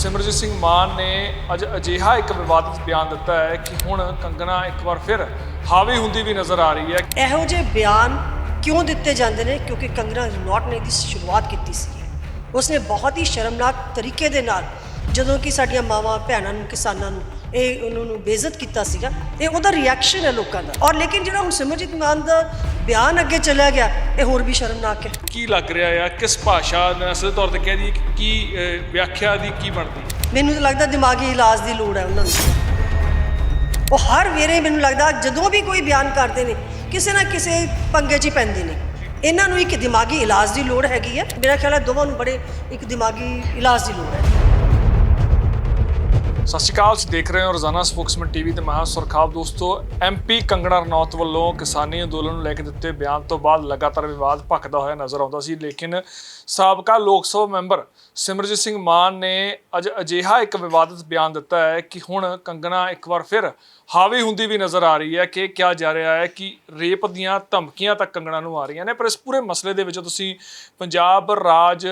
ਸਿਮਰਜੀਤ ਸਿੰਘ ਮਾਨ ਨੇ ਅੱਜ ਅਜਿਹਾ ਇੱਕ ਵਿਵਾਦਿਤ ਬਿਆਨ ਦਿੱਤਾ ਹੈ ਕਿ ਹੁਣ ਕੰਗਣਾ ਇੱਕ ਵਾਰ ਫਿਰ ਹਾਵੀ ਹੁੰਦੀ ਵੀ ਨਜ਼ਰ ਆ ਰਹੀ ਹੈ। ਇਹੋ ਜਿਹੇ ਬਿਆਨ ਕਿਉਂ ਦਿੱਤੇ ਜਾਂਦੇ ਨੇ? ਕਿਉਂਕਿ ਕੰਗਣਾ ਰਣੌਤ ਨੇ ਦੀ ਸ਼ੁਰੂਆਤ ਕੀਤੀ ਸੀ। ਉਸਨੇ ਬਹੁਤ ਹੀ ਸ਼ਰਮਨਾਕ ਤਰੀਕੇ ਦੇ ਨਾਲ ਜਦੋਂ ਕਿ ਸਾਡੀਆਂ ਮਾਵਾਂ, ਭੈਣਾਂ ਨੂੰ, ਕਿਸਾਨਾਂ ਨੂੰ ਇਹ ਉਹਨਾਂ ਨੂੰ ਬੇਇੱਜ਼ਤ ਕੀਤਾ ਸੀਗਾ ਇਹ ਉਹਦਾ ਰਿਐਕਸ਼ਨ ਹੈ ਲੋਕਾਂ ਦਾ। ਔਰ ਲੇਕਿਨ ਜਿਹੜਾ ਹੁਣ ਸਿਮਰਜੀਤ ਮਾਨ ਦਾ ਬਿਆਨ ਅੱਗੇ ਚੱਲਿਆ ਗਿਆ ਇਹ ਹੋਰ ਵੀ ਸ਼ਰਮਨਾਕ ਹੈ। ਕੀ ਲੱਗ ਰਿਹਾ ਹੈ ਕਿਸ ਭਾਸ਼ਾ ਨਾਲ ਸਿੱਧੇ ਤੌਰ ਤੇ ਕਹਿ ਕਿ ਵਿਆਖਿਆ ਦੀ ਕੀ ਬਣਦੀ? ਮੈਨੂੰ ਤਾਂ ਲੱਗਦਾ ਦਿਮਾਗੀ ਇਲਾਜ ਦੀ ਲੋੜ ਹੈ ਉਹਨਾਂ ਨੂੰ ਉਹ ਹਰ ਵੇਰੇ ਮੈਨੂੰ ਲੱਗਦਾ ਜਦੋਂ ਵੀ ਕੋਈ ਬਿਆਨ ਕਰਦੇ ਨੇ ਕਿਸੇ ਨਾ ਕਿਸੇ ਪੰਗੇ 'ਚ ਹੀ ਪੈਂਦੇ ਨੇ। ਇਹਨਾਂ ਨੂੰ ਇੱਕ ਦਿਮਾਗੀ ਇਲਾਜ ਦੀ ਲੋੜ ਹੈਗੀ ਹੈ। ਮੇਰਾ ਖਿਆਲ ਹੈ ਦੋਵਾਂ ਨੂੰ ਬੜੇ ਇੱਕ ਦਿਮਾਗੀ ਇਲਾਜ ਦੀ ਲੋੜ ਹੈ। ਸਤਿ ਸ਼੍ਰੀ ਅਕਾਲ ਤੁਸੀਂ ਦੇਖ ਰਹੇ ਹੋ ਰੋਜ਼ਾਨਾ ਸਪੋਕਸਮੈਨ ਟੀਵੀ ਤੇ ਮੈਂ ਹਾਂ ਸੁਰਖਾਬ ਦੋਸਤੋ। ਐਮਪੀ ਕੰਗਣਾ ਰਣੌਤ ਵੱਲੋਂ ਕਿਸਾਨੀ ਅੰਦੋਲਨ ਨੂੰ ਲੈ ਕੇ ਦਿੱਤੇ ਬਿਆਨ ਤੋਂ ਬਾਅਦ ਲਗਾਤਾਰ ਵਿਵਾਦ ਭਖਦਾ ਹੋਇਆ ਨਜ਼ਰ ਆਉਂਦਾ ਸੀ, ਲੇਕਿਨ ਸਾਬਕਾ ਲੋਕ ਸਭਾ ਮੈਂਬਰ ਸਿਮਰਜੀਤ ਸਿੰਘ ਮਾਨ ਨੇ ਅੱਜ ਅਜਿਹਾ ਇੱਕ ਵਿਵਾਦਿਤ ਬਿਆਨ ਦਿੱਤਾ ਹੈ ਕਿ ਹੁਣ ਕੰਗਣਾ ਇੱਕ ਵਾਰ ਫਿਰ ਹਾਵੀ ਹੁੰਦੀ ਵੀ ਨਜ਼ਰ ਆ ਰਹੀ ਹੈ ਕਿ ਕਿਹਾ ਜਾ ਰਿਹਾ ਹੈ ਕਿ ਰੇਪ ਦੀਆਂ ਧਮਕੀਆਂ ਤੱਕ ਕੰਗਣਾ ਨੂੰ ਆ ਰਹੀਆਂ ਨੇ, ਪਰ ਇਸ ਪੂਰੇ ਮਸਲੇ ਦੇ ਵਿੱਚ ਤੁਸੀਂ ਪੰਜਾਬ ਰਾਜ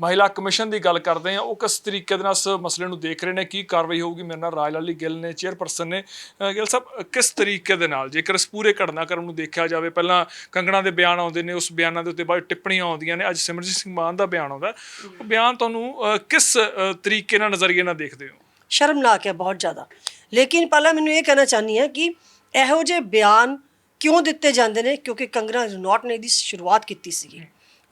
ਮਹਿਲਾ ਕਮਿਸ਼ਨ ਦੀ ਗੱਲ ਕਰਦੇ ਆ ਉਹ ਕਿਸ ਤਰੀਕੇ ਦੇ ਨਾਲ ਇਸ ਮਸਲੇ ਨੂੰ ਦੇਖ ਰਹੇ ਨੇ, ਕੀ ਕਾਰਵਾਈ ਹੋਊਗੀ। ਮੇਰੇ ਨਾਲ ਰਾਜ ਲਾਲੀ ਗਿੱਲ ਨੇ, ਚੇਅਰਪਰਸਨ ਨੇ। ਗਿੱਲ ਸਾਹਿਬ ਕਿਸ ਤਰੀਕੇ ਦੇ ਨਾਲ, ਜੇਕਰ ਇਸ ਪੂਰੇ ਘਟਨਾਕ੍ਰਮ ਨੂੰ ਦੇਖਿਆ ਜਾਵੇ, ਪਹਿਲਾਂ ਕੰਗਣਾ ਦੇ ਬਿਆਨ ਆਉਂਦੇ ਨੇ, ਉਸ ਬਿਆਨਾਂ ਦੇ ਉੱਤੇ ਬਾਅਦ ਟਿੱਪਣੀਆਂ ਆਉਂਦੀਆਂ ਨੇ, ਅੱਜ ਸਿਮਰਜੀਤ ਸਿੰਘ ਮਾਨ ਦਾ ਬਿਆਨ ਆਉਂਦਾ। ਉਹ ਬਿਆਨ ਤੁਹਾਨੂੰ ਕਿਸ ਤਰੀਕੇ ਨਾਲ, ਨਜ਼ਰੀਏ ਨਾਲ ਦੇਖਦੇ ਹੋ? ਸ਼ਰਮਨਾਕ ਹੈ ਬਹੁਤ ਜ਼ਿਆਦਾ। ਲੇਕਿਨ ਪਹਿਲਾਂ ਮੈਨੂੰ ਇਹ ਕਹਿਣਾ ਚਾਹਨੀ ਹੈ ਕਿ ਇਹੋ ਜਿਹੇ ਬਿਆਨ ਕਿਉਂ ਦਿੱਤੇ ਜਾਂਦੇ ਨੇ? ਕਿਉਂਕਿ ਕੰਗਣਾ ਰਣੌਤ ਨੇ ਦੀ ਸ਼ੁਰੂਆਤ ਕੀਤੀ ਸੀਗੀ।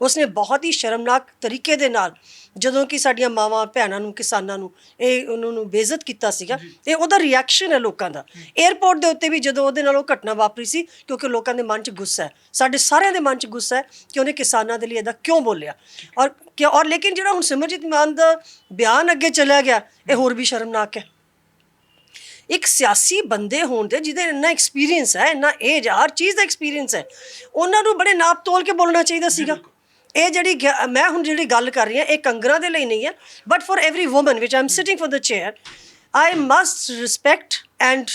ਉਸਨੇ ਬਹੁਤ ਹੀ ਸ਼ਰਮਨਾਕ ਤਰੀਕੇ ਦੇ ਨਾਲ ਜਦੋਂ ਕਿ ਸਾਡੀਆਂ ਮਾਵਾਂ ਭੈਣਾਂ ਨੂੰ ਕਿਸਾਨਾਂ ਨੂੰ ਇਹ ਉਹਨਾਂ ਨੂੰ ਬੇਇੱਜ਼ਤ ਕੀਤਾ ਸੀਗਾ ਇਹ ਉਹਦਾ ਰਿਐਕਸ਼ਨ ਹੈ ਲੋਕਾਂ ਦਾ। 에어ਪੋਰਟ ਦੇ ਉੱਤੇ ਵੀ ਜਦੋਂ ਉਹਦੇ ਨਾਲ ਉਹ ਘਟਨਾ ਵਾਪਰੀ ਸੀ ਕਿਉਂਕਿ ਲੋਕਾਂ ਦੇ ਮਨ 'ਚ ਗੁੱਸਾ ਹੈ। ਸਾਡੇ ਸਾਰਿਆਂ ਦੇ ਮਨ 'ਚ ਗੁੱਸਾ ਹੈ ਕਿ ਉਹਨੇ ਕਿਸਾਨਾਂ ਦੇ ਲਈ ਇਹਦਾ ਕਿਉਂ ਬੋਲਿਆ। ਔਰ ਕਿ ਔਰ ਲੇਕਿਨ ਜਿਹੜਾ ਹੁਣ ਸਿਮਰਜੀਤ ਮਾਨ ਦਾ ਬਿਆਨ ਅੱਗੇ ਚੱਲਿਆ ਗਿਆ ਇਹ ਹੋਰ ਵੀ ਸ਼ਰਮਨਾਕ ਹੈ। ਇੱਕ ਸਿਆਸੀ ਬੰਦੇ ਹੋਣ ਦੇ ਜਿਹਦੇ ਇੰਨਾ ਐਕਸਪੀਰੀਅੰਸ ਹੈ ਇੰਨਾ ਏਜ ਹਰ ਚੀਜ਼ ਦਾ ਐਕਸਪੀਰੀਅੰਸ ਹੈ ਉਹਨਾਂ ਨੂੰ ਬੜੇ ਨਾਪ ਤੋਲ ਕੇ ਬੋਲਣਾ ਚਾਹੀਦਾ ਸੀਗਾ। ਇਹ ਜਿਹੜੀ ਗਿਆ- ਮੈਂ ਹੁਣ ਜਿਹੜੀ ਗੱਲ ਕਰ ਰਹੀ ਹਾਂ, ਇਹ ਕੰਗਰਾਂ ਦੇ ਲਈ ਨਹੀਂ ਹੈ but for every woman which I'm sitting for the chair I must respect and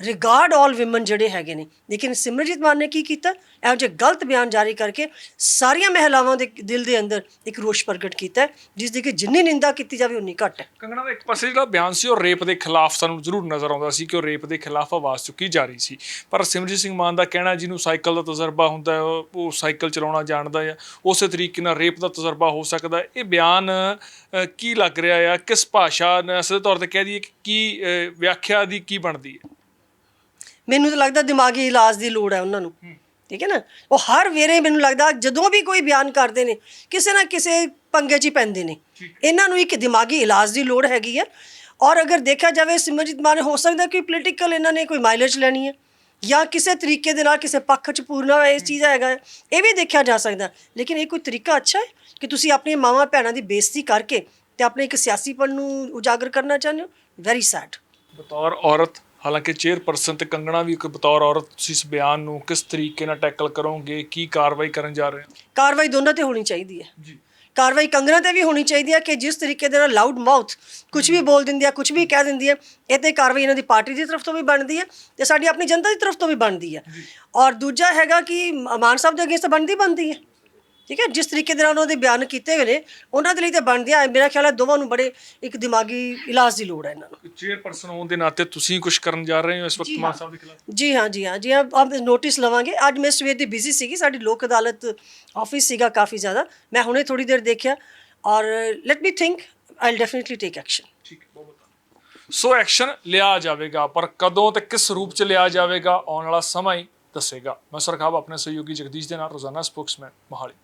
regard all women ਜਿਹੜੇ ਹੈਗੇ ਨੇ। ਲੇਕਿਨ ਸਿਮਰਜੀਤ ਮਾਨ ਨੇ ਕੀ ਕੀਤਾ? ਇਹੋ ਜਿਹੇ ਗਲਤ ਬਿਆਨ ਜਾਰੀ ਕਰਕੇ ਸਾਰੀਆਂ ਮਹਿਲਾਵਾਂ ਦੇ ਦਿਲ ਦੇ ਅੰਦਰ ਇੱਕ ਰੋਸ਼ ਪ੍ਰਗਟ ਕੀਤਾ ਜਿਸ ਦੀ ਕਿ ਜਿੰਨੀ ਨਿੰਦਾ ਕੀਤੀ ਜਾਵੇ, ਉਨੀ ਘੱਟ ਹੈ। ਕੰਗਣਾ ਦਾ ਇੱਕ ਪਾਸੇ ਜਿਹੜਾ ਬਿਆਨ ਸੀ, ਉਹ ਰੇਪ ਦੇ ਖਿਲਾਫ ਸਾਨੂੰ ਜ਼ਰੂਰ ਨਜ਼ਰ ਆਉਂਦਾ ਸੀ ਕਿ ਉਹ ਰੇਪ ਦੇ ਖਿਲਾਫ ਆਵਾਜ਼ ਚੁੱਕੀ ਜਾ ਰਹੀ ਸੀ। ਪਰ ਸਿਮਰਜੀਤ ਸਿੰਘ ਮਾਨ ਦਾ ਕਹਿਣਾ, ਜਿਹਨੂੰ ਸਾਈਕਲ ਦਾ ਤਜਰਬਾ ਹੁੰਦਾ ਉਹ ਸਾਈਕਲ ਚਲਾਉਣਾ ਜਾਣਦਾ ਹੈ ਉਸੇ ਤਰੀਕੇ ਨਾਲ ਰੇਪ ਦਾ ਤਜਰਬਾ ਹੋ ਸਕਦਾ ਇਹ ਬਿਆਨ ਕੀ ਲੱਗ ਰਿਹਾ ਆ? ਕਿਸ ਭਾਸ਼ਾ ਨਾਲ? ਸਿੱਧੇ ਤੌਰ ਤੇ ਕਹਿ ਦਈਏ ਕਿ ਕੀ ਵਿਆਖਿਆ ਦੀ ਕੀ ਬਣਦੀ ਹੈ? ਮੈਨੂੰ ਤਾਂ ਲੱਗਦਾ ਦਿਮਾਗੀ ਇਲਾਜ ਦੀ ਲੋੜ ਹੈ ਉਹਨਾਂ ਨੂੰ। ਠੀਕ ਹੈ ਨਾ? ਉਹ ਹਰ ਵੇਰੇ ਮੈਨੂੰ ਲੱਗਦਾ ਜਦੋਂ ਵੀ ਕੋਈ ਬਿਆਨ ਕਰਦੇ ਨੇ ਕਿਸੇ ਨਾ ਕਿਸੇ ਪੰਗੇ 'ਚ ਹੀ ਪੈਂਦੇ ਨੇ। ਇਹਨਾਂ ਨੂੰ ਇੱਕ ਦਿਮਾਗੀ ਇਲਾਜ ਦੀ ਲੋੜ ਹੈਗੀ ਹੈ। ਔਰ ਅਗਰ ਦੇਖਿਆ ਜਾਵੇ ਸਿਮਰਜੀਤ ਮਾਨ ਹੋ ਸਕਦਾ ਕਿ ਪੋਲੀਟੀਕਲ ਇਹਨਾਂ ਨੇ ਕੋਈ ਮਾਈਲੇਜ ਲੈਣੀ ਹੈ ਜਾਂ ਕਿਸੇ ਤਰੀਕੇ ਦੇ ਨਾਲ ਕਿਸੇ ਪੱਖ 'ਚ ਪੂਰਨਾ ਇਸ ਚੀਜ਼ ਹੈਗਾ। ਇਹ ਵੀ ਦੇਖਿਆ ਜਾ ਸਕਦਾ। ਲੇਕਿਨ ਇਹ ਕੋਈ ਤਰੀਕਾ ਅੱਛਾ ਹੈ ਕਿ ਤੁਸੀਂ ਆਪਣੀਆਂ ਮਾਵਾਂ ਭੈਣਾਂ ਦੀ ਬੇਇੱਜ਼ਤੀ ਕਰਕੇ ਤੇ ਆਪਣੇ ਇੱਕ ਸਿਆਸੀਪਣ ਨੂੰ ਉਜਾਗਰ ਕਰਨਾ ਚਾਹੁੰਦੇ ਹੋ? ਵੈਰੀ ਸੈਡ ਬਤੌਰ ਔਰਤ ਹਾਲਾਂਕਿ ਚੇਅਰਪਰਸਨ ਤੇ ਕੰਗਣਾ ਵੀ ਇੱਕ ਬਤੌਰ ਔਰਤ ਤੁਸੀਂ ਇਸ ਬਿਆਨ ਨੂੰ ਕਿਸ ਤਰੀਕੇ ਨਾਲ ਟੈਕਲ ਕਰੋਗੇ ਕੀ ਕਾਰਵਾਈ ਕਰਨ ਜਾ ਰਹੇ ਹੋ ਕਾਰਵਾਈ ਦੋਨਾਂ ਤੇ ਹੋਣੀ ਚਾਹੀਦੀ ਹੈ। ਜੀ। ਕਾਰਵਾਈ ਕੰਗਣਾ ਤੇ ਵੀ ਹੋਣੀ ਚਾਹੀਦੀ ਹੈ ਕਿ ਜਿਸ ਤਰੀਕੇ ਦੇ ਨਾਲ ਲਾਊਡ ਮਾਊਥ ਕੁਝ ਵੀ ਬੋਲ ਦਿੰਦੀ ਹੈ ਕੁਝ ਵੀ ਕਹਿ ਦਿੰਦੀ ਹੈ ਇਹ ਤੇ ਕਾਰਵਾਈ ਇਹਨਾਂ ਦੀ ਪਾਰਟੀ ਦੀ ਤਰਫ ਤੋਂ ਵੀ ਬਣਦੀ ਹੈ ਤੇ ਸਾਡੀ ਆਪਣੀ ਜਨਤਾ ਦੀ ਤਰਫ ਤੋਂ ਵੀ ਬਣਦੀ ਹੈ। ਔਰ ਦੂਜਾ ਹੈਗਾ ਕਿ ਮਾਨ ਸਾਹਿਬ ਦੇ ਅਗੇਂਸਟ ਬਣਦੀ ਬਣਦੀ ਹੈ। ਠੀਕ ਹੈ ਜਿਸ ਤਰੀਕੇ ਦੇ ਨਾਲ ਉਹਨਾਂ ਦੇ ਬਿਆਨ ਕੀਤੇ ਹੋਏ ਨੇ ਉਹਨਾਂ ਦੇ ਲਈ ਤੇ ਬਣਦੀ ਹੈ ਮੇਰਾ ਖਿਆਲ ਹੈ ਦੋਵਾਂ ਨੂੰ ਬੜੇ ਇੱਕ ਦਿਮਾਗੀ ਇਲਾਜ ਦੀ ਲੋੜ ਹੈ ਇਹਨਾਂ ਨੂੰ। ਚੇਅਰਪਰਸਨ ਹੋਣ ਦੇ ਨਾਤੇ ਤੁਸੀਂ ਕੁਝ ਕਰਨ ਜਾ ਰਹੇ ਹੋ ਇਸ ਵਕਤ ਮਾਨ। ਸਾਹਿਬ ਦੇ ਖਿਲਾਫ? ਜੀ ਹਾਂ ਜੀ ਹਾਂ ਜੀ ਹਾਂ ਆਪ ਨੋਟਿਸ ਲਵਾਂਗੇ। ਅੱਜ ਮੈਂ ਸਵੇਰ ਦੀ ਬਿਜ਼ੀ ਸੀਗੀ ਸਾਡੀ ਲੋਕ ਅਦਾਲਤ ਆਫਿਸ ਸੀਗਾ ਕਾਫੀ ਜ਼ਿਆਦਾ। ਮੈਂ ਹੁਣੇ ਥੋੜੀ ਦੇਰ ਦੇਖਿਆ ਔਰ let me think I'll definitely take action ਠੀਕ ਬਹੁਤ ਸੋ ਐਕਸ਼ਨ ਲਿਆ ਜਾਵੇਗਾ ਪਰ ਕਦੋਂ ਤੇ ਕਿਸ ਰੂਪ ਚ ਲਿਆ ਜਾਵੇਗਾ ਆਉਣ ਵਾਲਾ ਸਮਾਂ ਹੀ ਦੱਸੇਗਾ। ਮੈਂ ਸਰਖਾਬ ਆਪਣੇ ਸਹਿਯੋਗੀ ਜਗਦੀਸ਼ ਦੇ ਨਾਲ ਰੋਜ਼ਾਨਾ ਸਪੋਕਸਮੈਨ ਮੋਹਾਲੀ।